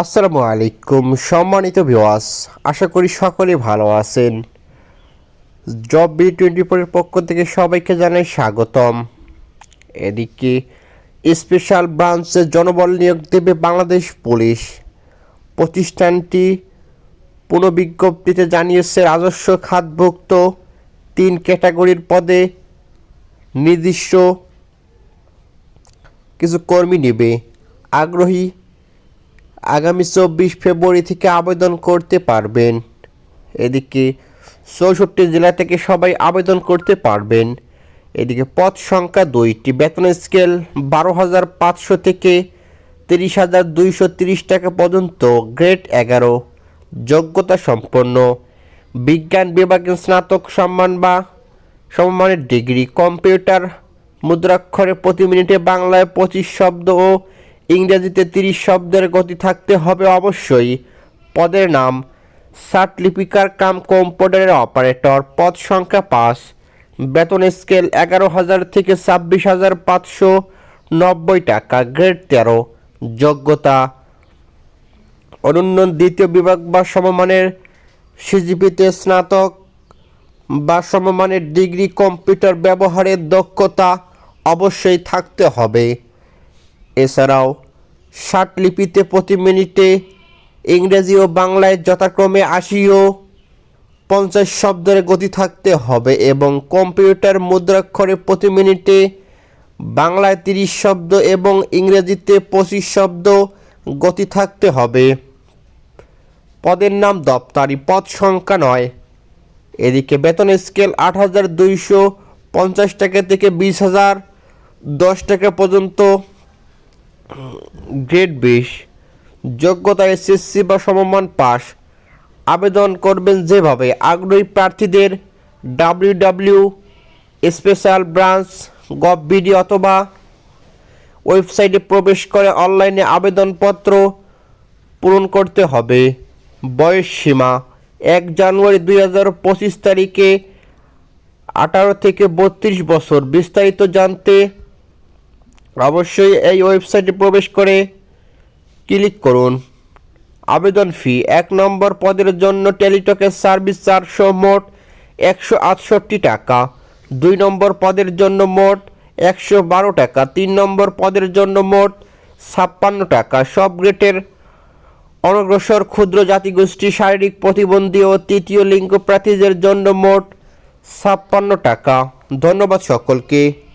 আসসালামু আলাইকুম, সম্মানিত ভিওয়াস আশা করি সকলে ভালো আছেন। জব বি টোয়েন্টি ফোরের পক্ষ থেকে সবাইকে জানাই স্বাগতম। এদিকে স্পেশাল ব্রাঞ্চে জনবল নিয়োগ দেবে বাংলাদেশ পুলিশ। প্রতিষ্ঠানটি পুনঃবিজ্ঞপ্তিতে জানিয়েছে রাজস্ব খাতভুক্ত তিন ক্যাটাগরির পদে নির্দিষ্ট কিছু কর্মী নেবে। আগ্রহী আগামী চব্বিশ ফেব্রুয়ারি থেকে আবেদন করতে পারবেন। এদিকে চৌষট্টি জেলা থেকে সবাই আবেদন করতে পারবেন। এদিকে পদ সংখ্যা দুইটি, বেতন স্কেল বারো হাজার পাঁচশো থেকে তিরিশ হাজার দুইশো তিরিশ টাকা পর্যন্ত, গ্রেড এগারো, যোগ্যতা সম্পন্ন, বিজ্ঞান বিভাগে স্নাতক সম্মান বা সমমানের ডিগ্রি, কম্পিউটার মুদ্রাক্ষরে প্রতি মিনিটে বাংলায় পঁচিশ শব্দ ও ইংরেজিতে তিরিশ শব্দের গতি থাকতে হবে অবশ্যই। পদের নাম লিপিকার কাম কম্পিউটারের অপারেটর। পদ সংখ্যা পাঁচ। বেতন স্কেল এগারো হাজার থেকে ছাব্বিশ হাজার পাঁচশো নব্বই টাকা। গ্রেড তেরো। যোগ্যতা অনন্য দ্বিতীয় বিভাগ বা সমমানের সিজিপিতে স্নাতক বা সমমানের ডিগ্রি কম্পিউটার ব্যবহারের দক্ষতা অবশ্যই থাকতে হবে। এছাড়াও লিপিতে প্রতি মিনিটে ইংরেজি ও বাংলায় যথাক্রমে আশি ও পঞ্চাশ শব্দের গতি থাকতে হবে এবং কম্পিউটার মুদ্রাক্ষরে প্রতি মিনিটে বাংলায় তিরিশ শব্দ এবং ইংরেজিতে পঁচিশ শব্দ গতি থাকতে হবে। পদের নাম দপ্তরি, পদ সংখ্যা নয়। এদিকে বেতন স্কেল আট হাজার দুইশো পঞ্চাশ টাকা থেকে বিশ হাজার দশ টাকা পর্যন্ত গ্রেড বিশ যোগ্যতা এসএসসি বা সমমান পাস আবেদন করবেন যেভাবে আগ্রহী প্রার্থীদের W W special branch gov BD অথবা ওয়েবসাইটে প্রবেশ করে অনলাইনে আবেদনপত্র পূরণ করতে হবে। বয়স সীমা, এক জানুয়ারি দুই হাজার পঁচিশ তারিখে আঠারো থেকে বত্রিশ বছর, বিস্তারিত জানতে অবশ্যই এই ওয়েবসাইটে প্রবেশ করে ক্লিক করুন। আবেদন ফি এক নম্বর পদের জন্য টেলিটকের সার্ভিস চারশো মোট একশো আটষট্টি টাকা। দুই নম্বর পদের জন্য মোট একশো বারো টাকা। তিন নম্বর পদের জন্য মোট ছাপ্পান্ন টাকা। সব গ্রেটের অনগ্রসর ক্ষুদ্র জাতিগোষ্ঠী শারীরিক প্রতিবন্ধী ও তৃতীয় লিঙ্গ প্রার্থীদের জন্য মোট ছাপ্পান্ন টাকা। ধন্যবাদ সকলকে।